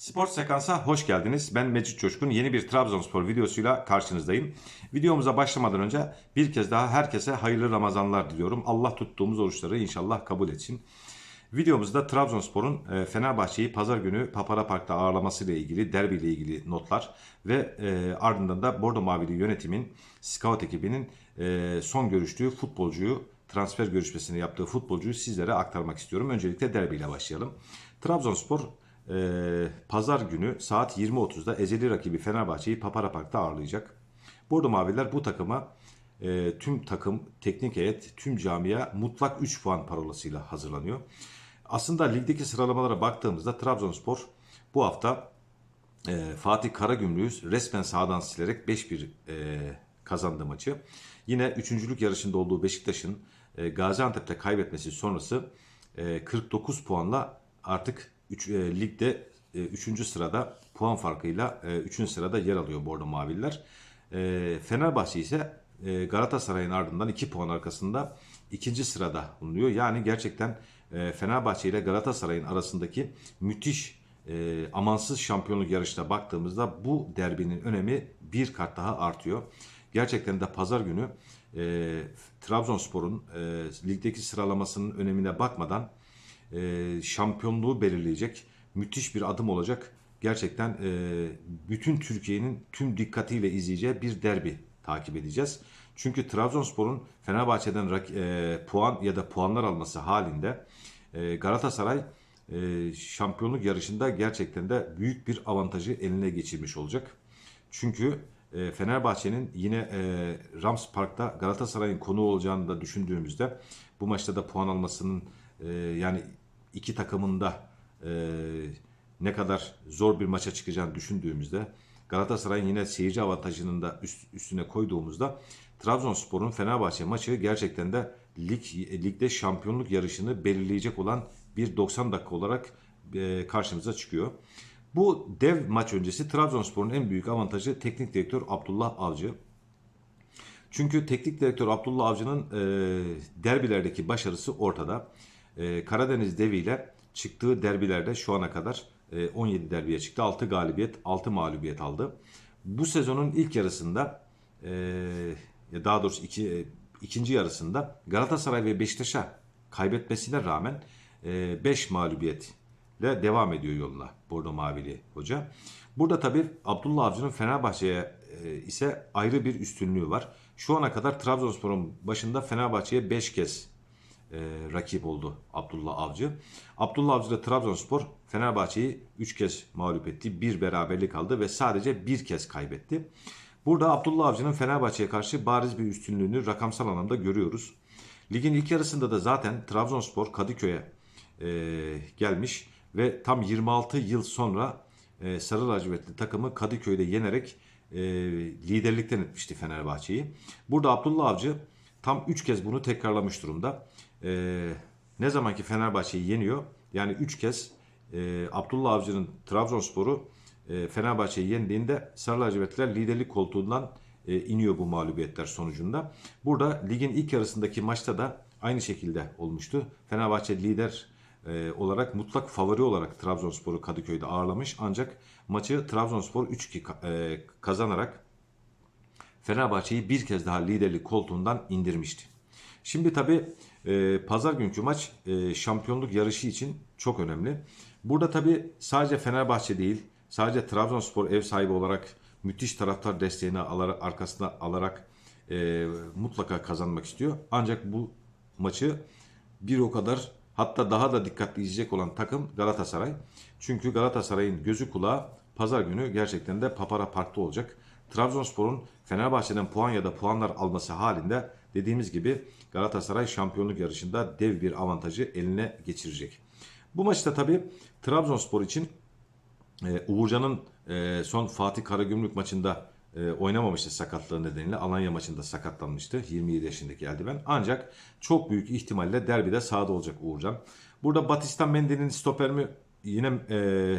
Spor Sekans'a hoş geldiniz. Ben Mecit Coşkun. Yeni bir Trabzonspor videosuyla karşınızdayım. Videomuza başlamadan önce bir kez daha herkese hayırlı Ramazanlar diliyorum. Allah tuttuğumuz oruçları inşallah kabul etsin. Videomuzda Trabzonspor'un e, Fenerbahçe'yi pazar günü Papara Park'ta ağırlamasıyla ilgili, derbi ile ilgili notlar ve e, ardından da Bordo Mavili yönetimin, scout ekibinin e, son görüştüğü futbolcuyu, transfer görüşmesini yaptığı futbolcuyu sizlere aktarmak istiyorum. Öncelikle derbiyle başlayalım. Trabzonspor e, pazar günü saat 20.30'da ezeli rakibi Fenerbahçe'yi Papara Park'ta ağırlayacak. Bordo Maviler bu takıma e, tüm takım, teknik heyet, tüm camia mutlak 3 puan parolasıyla hazırlanıyor. Aslında ligdeki sıralamalara baktığımızda Trabzonspor bu hafta e, Fatih Karagümrük'ü resmen sağdan silerek 5-1 e, kazandı maçı. Yine üçüncülük yarışında olduğu Beşiktaş'ın e, Gaziantep'te kaybetmesi sonrası e, 49 puanla artık üç, e, ligde 3. sırada puan farkıyla 3. sırada yer alıyor Bordo Maviller. E, Fenerbahçe ise e, Galatasaray'ın ardından 2 puan arkasında ikinci sırada bulunuyor. Yani gerçekten e, Fenerbahçe ile Galatasaray'ın arasındaki müthiş e, amansız şampiyonluk yarışına baktığımızda bu derbinin önemi bir kat daha artıyor. Gerçekten de pazar günü e, Trabzonspor'un e, ligdeki sıralamasının önemine bakmadan e, şampiyonluğu belirleyecek müthiş bir adım olacak. Gerçekten e, bütün Türkiye'nin tüm dikkatiyle izleyeceği bir derbi takip edeceğiz. Çünkü Trabzonspor'un Fenerbahçe'den e, puan ya da puanlar alması halinde e, Galatasaray e, şampiyonluk yarışında gerçekten de büyük bir avantajı eline geçirmiş olacak. Çünkü e, Fenerbahçe'nin yine e, Rams Park'ta Galatasaray'ın konu olacağını da düşündüğümüzde bu maçta da puan almasının e, yani iki takımın da e, ne kadar zor bir maça çıkacağını düşündüğümüzde Galatasaray'ın yine seyirci avantajının da üst, üstüne koyduğumuzda Trabzonspor'un Fenerbahçe maçı gerçekten de lig ligde şampiyonluk yarışını belirleyecek olan bir 90 dakika olarak e, karşımıza çıkıyor. Bu dev maç öncesi Trabzonspor'un en büyük avantajı teknik direktör Abdullah Avcı. Çünkü teknik direktör Abdullah Avcı'nın e, derbilerdeki başarısı ortada. E, Karadeniz deviyle çıktığı derbilerde şu ana kadar e, 17 derbiye çıktı. 6 galibiyet, 6 mağlubiyet aldı. Bu sezonun ilk yarısında e, daha doğrusu iki, e, ikinci yarısında Galatasaray ve Beşiktaş'a kaybetmesine rağmen 5 mağlubiyetle devam ediyor yoluna Bordo Mavili hoca. Burada tabii Abdullah Avcı'nın Fenerbahçe'ye e, ise ayrı bir üstünlüğü var. Şu ana kadar Trabzonspor'un başında Fenerbahçe'ye 5 kez e, rakip oldu Abdullah Avcı. Abdullah Avcı da Trabzonspor Fenerbahçe'yi 3 kez mağlup etti. Bir beraberlik aldı ve sadece bir kez kaybetti. Burada Abdullah Avcı'nın Fenerbahçe'ye karşı bariz bir üstünlüğünü rakamsal anlamda görüyoruz. Ligin ilk yarısında da zaten Trabzonspor Kadıköy'e e, gelmiş ve tam 26 yıl sonra e, Sarı Lacivertli takımı Kadıköy'de yenerek e, liderlikten etmişti Fenerbahçe'yi. Burada Abdullah Avcı tam 3 kez bunu tekrarlamış durumda. E, ne zamanki Fenerbahçe'yi yeniyor yani 3 kez e, Abdullah Avcı'nın Trabzonspor'u e, Fenerbahçe'yi yendiğinde Sarı Lacivertliler liderlik koltuğundan e, iniyor bu mağlubiyetler sonucunda. Burada ligin ilk yarısındaki maçta da aynı şekilde olmuştu. Fenerbahçe lider e, olarak mutlak favori olarak Trabzonspor'u Kadıköy'de ağırlamış. Ancak maçı Trabzonspor 3-2 e, kazanarak Fenerbahçe'yi bir kez daha liderlik koltuğundan indirmişti. Şimdi tabi e, pazar günkü maç e, şampiyonluk yarışı için çok önemli. Burada tabi sadece Fenerbahçe değil, sadece Trabzonspor ev sahibi olarak müthiş taraftar desteğini alarak, arkasına alarak e, mutlaka kazanmak istiyor. Ancak bu maçı bir o kadar hatta daha da dikkatli izleyecek olan takım Galatasaray. Çünkü Galatasaray'ın gözü kulağı pazar günü gerçekten de Papara Park'ta olacak. Trabzonspor'un Fenerbahçe'den puan ya da puanlar alması halinde dediğimiz gibi Galatasaray şampiyonluk yarışında dev bir avantajı eline geçirecek. Bu maçta tabi Trabzonspor için e, Uğurcan'ın e, son Fatih Karagümrük maçında e, oynamamıştı sakatlığı nedeniyle. Alanya maçında sakatlanmıştı 27 yaşındaki eldiven. Ancak çok büyük ihtimalle derbide sahada olacak Uğurcan. Burada Batista Mendy'nin stoper mi yine e,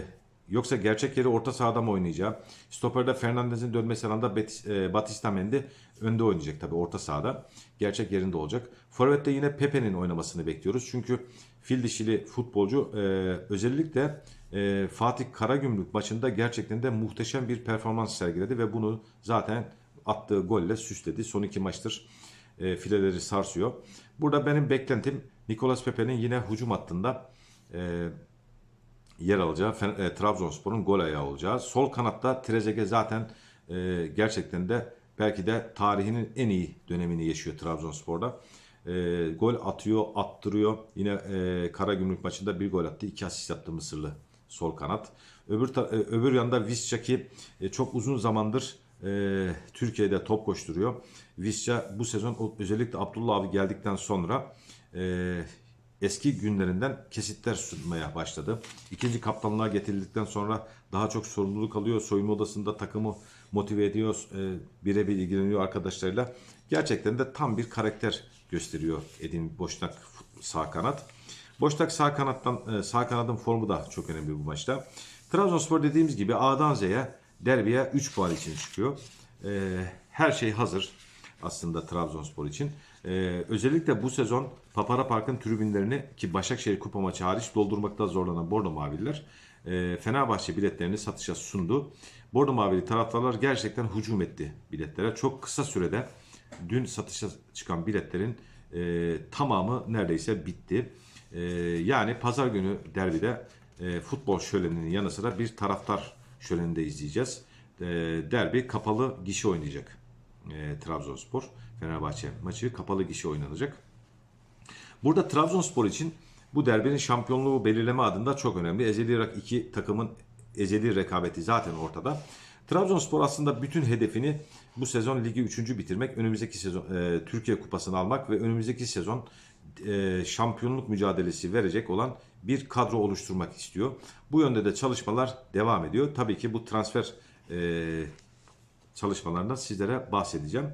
Yoksa gerçek yeri orta sahada mı oynayacağı? Stopper'da Fernandez'in dönmesi anda Betis- e, Batista Mendy önde oynayacak tabii orta sahada. Gerçek yerinde olacak. Forvet'te yine Pepe'nin oynamasını bekliyoruz. Çünkü fil dişili futbolcu e, özellikle e, Fatih Karagümrük maçında gerçekten de muhteşem bir performans sergiledi ve bunu zaten attığı golle süsledi. Son iki maçtır e, fileleri sarsıyor. Burada benim beklentim Nicolas Pepe'nin yine hücum hattında e, yer alacağı e, Trabzonspor'un gol ayağı olacağı. Sol kanatta Trezeguet zaten e, gerçekten de belki de tarihinin en iyi dönemini yaşıyor Trabzonspor'da. E, gol atıyor, attırıyor. Yine e, Karagümrük maçında bir gol attı. iki asist yaptı Mısırlı sol kanat. Öbür e, öbür yanda Visca ki e, çok uzun zamandır e, Türkiye'de top koşturuyor. Visca bu sezon özellikle Abdullah abi geldikten sonra e, eski günlerinden kesitler sunmaya başladı. İkinci kaptanlığa getirildikten sonra daha çok sorumluluk alıyor. Soyunma odasında takımı motive ediyor. E, birebir ilgileniyor arkadaşlarıyla. Gerçekten de tam bir karakter gösteriyor Edin Boşnak sağ kanat. Boşnak sağ kanattan e, sağ kanadın formu da çok önemli bu maçta. Trabzonspor dediğimiz gibi A'dan Z'ye derbiye 3 puan için çıkıyor. E, her şey hazır aslında Trabzonspor için. Ee, özellikle bu sezon Papara Park'ın tribünlerini ki Başakşehir Kupa maçı hariç doldurmakta zorlanan Bordo Mavililer e, Fenerbahçe biletlerini satışa sundu. Bordo Mavili taraftarlar gerçekten hücum etti biletlere. Çok kısa sürede dün satışa çıkan biletlerin e, tamamı neredeyse bitti. E, yani pazar günü derbide e, futbol şöleninin yanı sıra bir taraftar şölenini de izleyeceğiz. E, derbi kapalı gişe oynayacak e, Trabzonspor Fenerbahçe maçı kapalı gişe oynanacak. Burada Trabzonspor için bu derbinin şampiyonluğu belirleme adında çok önemli. Ezeli iki takımın ezeli rekabeti zaten ortada. Trabzonspor aslında bütün hedefini bu sezon ligi 3. bitirmek, önümüzdeki sezon e, Türkiye Kupası'nı almak ve önümüzdeki sezon e, şampiyonluk mücadelesi verecek olan bir kadro oluşturmak istiyor. Bu yönde de çalışmalar devam ediyor. Tabii ki bu transfer e, çalışmalarından sizlere bahsedeceğim.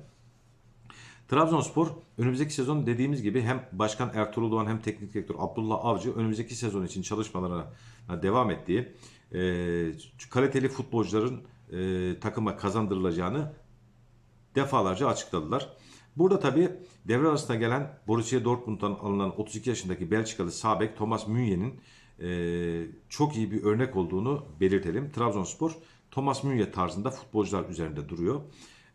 Trabzonspor önümüzdeki sezon dediğimiz gibi hem Başkan Ertuğrul Doğan hem Teknik Direktör Abdullah Avcı önümüzdeki sezon için çalışmalarına devam ettiği e, kaliteli futbolcuların e, takıma kazandırılacağını defalarca açıkladılar. Burada tabi devre arasında gelen Borussia Dortmund'dan alınan 32 yaşındaki Belçikalı sağ bek Thomas Münye'nin e, çok iyi bir örnek olduğunu belirtelim. Trabzonspor Thomas Münye tarzında futbolcular üzerinde duruyor.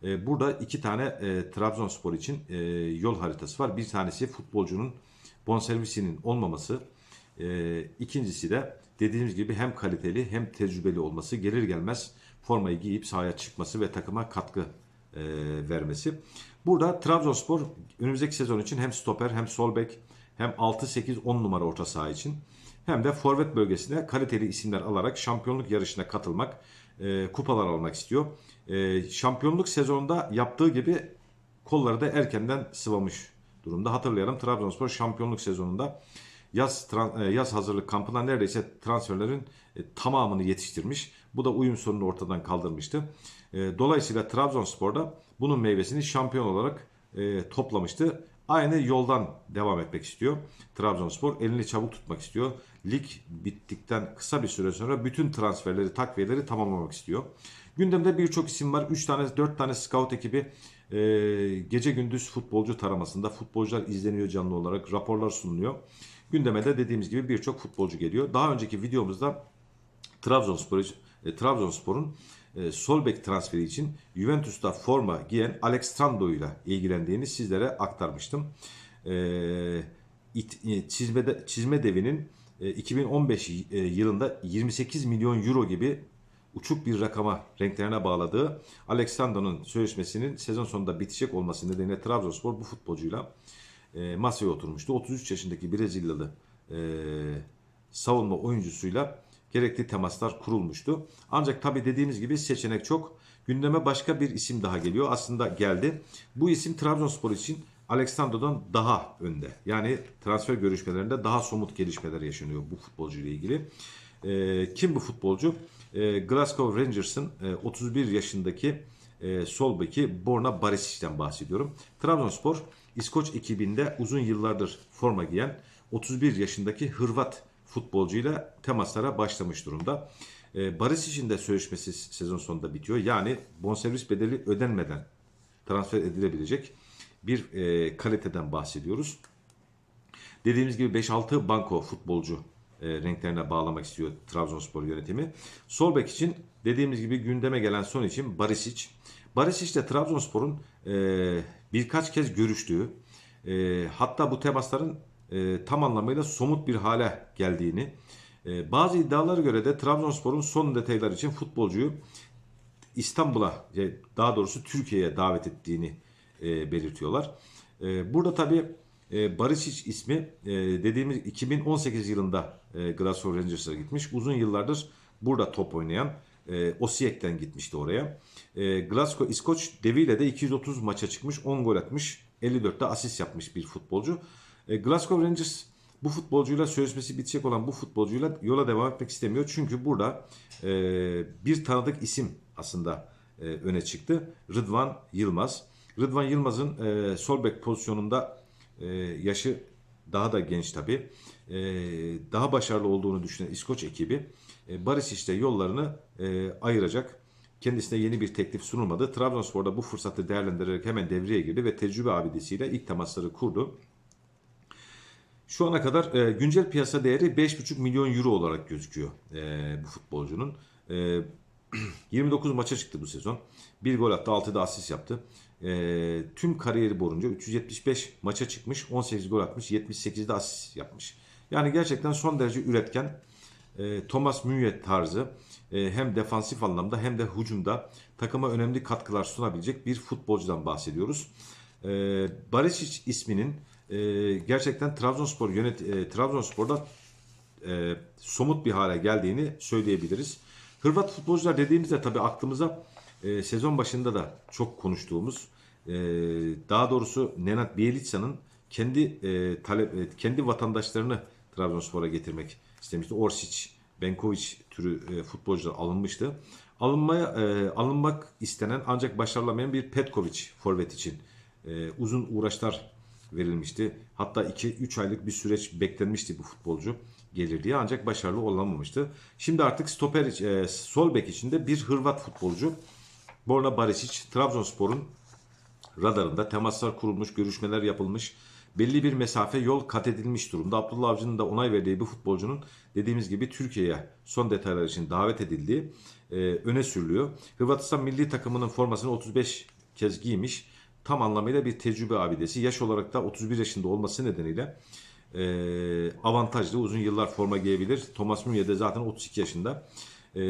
E, burada iki tane e, Trabzonspor için e, yol haritası var. Bir tanesi futbolcunun bonservisinin olmaması. E, ikincisi de dediğimiz gibi hem kaliteli hem tecrübeli olması. Gelir gelmez formayı giyip sahaya çıkması ve takıma katkı e, vermesi. Burada Trabzonspor önümüzdeki sezon için hem stoper hem sol bek hem 6-8-10 numara orta saha için hem de forvet bölgesine kaliteli isimler alarak şampiyonluk yarışına katılmak, e, kupalar almak istiyor. E, şampiyonluk sezonunda yaptığı gibi kolları da erkenden sıvamış durumda. Hatırlayalım Trabzonspor şampiyonluk sezonunda yaz e, yaz hazırlık kampına neredeyse transferlerin e, tamamını yetiştirmiş. Bu da uyum sorununu ortadan kaldırmıştı. E, Dolayısıyla Trabzonspor'da bunun meyvesini şampiyon olarak e, toplamıştı. Aynı yoldan devam etmek istiyor. Trabzonspor elini çabuk tutmak istiyor. Lig bittikten kısa bir süre sonra bütün transferleri, takviyeleri tamamlamak istiyor. Gündemde birçok isim var. 3 tane, 4 tane scout ekibi e, gece gündüz futbolcu taramasında. Futbolcular izleniyor canlı olarak. Raporlar sunuluyor. Gündeme de dediğimiz gibi birçok futbolcu geliyor. Daha önceki videomuzda Trabzonspor, e, Trabzonspor'un e, sol bek transferi için Juventus'ta forma giyen Alexandro ile ilgilendiğini sizlere aktarmıştım. E, it, e, çizme, çizme devinin e, 2015 e, yılında 28 milyon euro gibi uçuk bir rakama renklerine bağladığı Alexandro'nun sözleşmesinin sezon sonunda bitecek olması nedeniyle Trabzonspor bu futbolcuyla e, masaya oturmuştu. 33 yaşındaki Brezilyalı e, savunma oyuncusuyla gerekli temaslar kurulmuştu. Ancak tabi dediğimiz gibi seçenek çok. Gündeme başka bir isim daha geliyor. Aslında geldi. Bu isim Trabzonspor için Alexandro'dan daha önde. Yani transfer görüşmelerinde daha somut gelişmeler yaşanıyor bu futbolcu ile ilgili. E, kim bu futbolcu? E, Glasgow Rangers'ın e, 31 yaşındaki e, sol beki Borna Barisic'den bahsediyorum. Trabzonspor İskoç ekibinde uzun yıllardır forma giyen 31 yaşındaki Hırvat futbolcuyla temaslara başlamış durumda. E, Barisic'in de sözleşmesi sezon sonunda bitiyor. Yani bonservis bedeli ödenmeden transfer edilebilecek bir e, kaliteden bahsediyoruz. Dediğimiz gibi 5-6 banko futbolcu e, renklerine bağlamak istiyor Trabzonspor yönetimi. Sol bek için dediğimiz gibi gündeme gelen son için Barisic. Barisic de Trabzonspor'un e, birkaç kez görüştüğü e, hatta bu temasların e, tam anlamıyla somut bir hale geldiğini e, bazı iddialara göre de Trabzonspor'un son detaylar için futbolcuyu İstanbul'a e, daha doğrusu Türkiye'ye davet ettiğini e, belirtiyorlar. E, burada tabii e, Barisic ismi e, dediğimiz 2018 yılında e, Glasgow Rangers'a gitmiş. Uzun yıllardır burada top oynayan e, Osijek'ten gitmişti oraya. E, Glasgow İskoç deviyle de 230 maça çıkmış, 10 gol atmış, 54'te asist yapmış bir futbolcu. E, Glasgow Rangers bu futbolcuyla sözleşmesi bitecek olan bu futbolcuyla yola devam etmek istemiyor. Çünkü burada e, bir tanıdık isim aslında e, öne çıktı. Rıdvan Yılmaz. Rıdvan Yılmaz'ın e, sol bek pozisyonunda e, yaşı daha da genç tabi. E, daha başarılı olduğunu düşünen İskoç ekibi e, Barisic'te yollarını e, ayıracak. Kendisine yeni bir teklif sunulmadı. Trabzonspor'da bu fırsatı değerlendirerek hemen devreye girdi ve tecrübe abidesiyle ilk temasları kurdu. Şu ana kadar e, güncel piyasa değeri 5,5 milyon euro olarak gözüküyor e, bu futbolcunun. E, 29 maça çıktı bu sezon. Bir gol attı, 6 da asist yaptı. E, tüm kariyeri boyunca 375 maça çıkmış, 18 gol atmış, 78'de asist yapmış. Yani gerçekten son derece üretken. E, Thomas Müller tarzı e, hem defansif anlamda hem de hücumda takıma önemli katkılar sunabilecek bir futbolcudan bahsediyoruz. E, Barisic isminin e, gerçekten Trabzonspor yönet e, Trabzonspor'da e, somut bir hale geldiğini söyleyebiliriz. Hırvat futbolcular dediğimizde tabii aklımıza e, sezon başında da çok konuştuğumuz e, daha doğrusu Nenad Bielica'nın kendi e, talep e, kendi vatandaşlarını Trabzonspor'a getirmek istemişti. Orsic, Benkovic türü e, futbolcular alınmıştı. Alınmaya e, alınmak istenen ancak başarılamayan bir Petkovic forvet için e, uzun uğraşlar verilmişti. Hatta 2-3 aylık bir süreç beklenmişti bu futbolcu gelir diye ancak başarılı olamamıştı. Şimdi artık stoper e, sol bek içinde bir Hırvat futbolcu Borna Barisic Trabzonspor'un radarında temaslar kurulmuş, görüşmeler yapılmış. Belli bir mesafe yol kat edilmiş durumda. Abdullah Avcı'nın da onay verdiği bu futbolcunun dediğimiz gibi Türkiye'ye son detaylar için davet edildiği e, öne sürülüyor. Hırvatistan milli takımının formasını 35 kez giymiş. Tam anlamıyla bir tecrübe abidesi. Yaş olarak da 31 yaşında olması nedeniyle e, avantajlı. Uzun yıllar forma giyebilir. Thomas Müller de zaten 32 yaşında. E,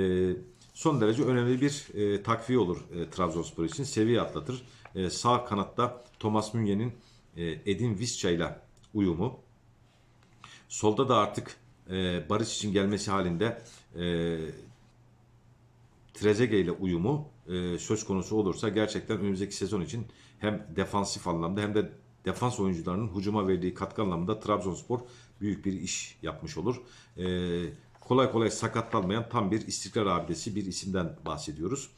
son derece önemli bir e, takviye olur e, Trabzonspor için. Seviye atlatır. E, sağ kanatta Thomas Münye'nin e, Edin Visca ile uyumu. Solda da artık e, Barış için gelmesi halinde e, Trezeguet ile uyumu e, söz konusu olursa gerçekten önümüzdeki sezon için hem defansif anlamda hem de defans oyuncularının hücuma verdiği katkı anlamında Trabzonspor büyük bir iş yapmış olur. E, kolay kolay sakatlanmayan tam bir istikrar abidesi bir isimden bahsediyoruz.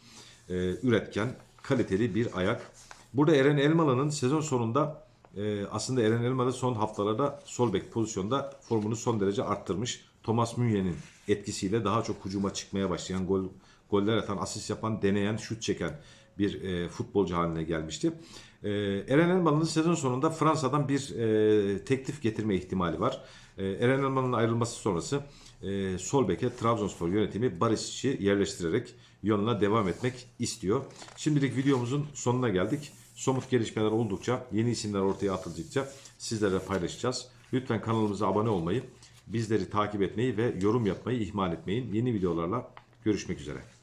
E, üretken, kaliteli bir ayak. Burada Eren Elmalı'nın sezon sonunda e, aslında Eren Elmalı son haftalarda sol bek pozisyonda formunu son derece arttırmış. Thomas Münye'nin etkisiyle daha çok hücuma çıkmaya başlayan gol goller atan, asist yapan, deneyen, şut çeken bir e, futbolcu haline gelmişti. E, Eren Elmalı'nın sezon sonunda Fransa'dan bir e, teklif getirme ihtimali var. E, Eren Elmalı'nın ayrılması sonrası e, sol Trabzonspor yönetimi Barisic'i yerleştirerek yoluna devam etmek istiyor. Şimdilik videomuzun sonuna geldik. Somut gelişmeler oldukça, yeni isimler ortaya atıldıkça sizlerle paylaşacağız. Lütfen kanalımıza abone olmayı, bizleri takip etmeyi ve yorum yapmayı ihmal etmeyin. Yeni videolarla görüşmek üzere.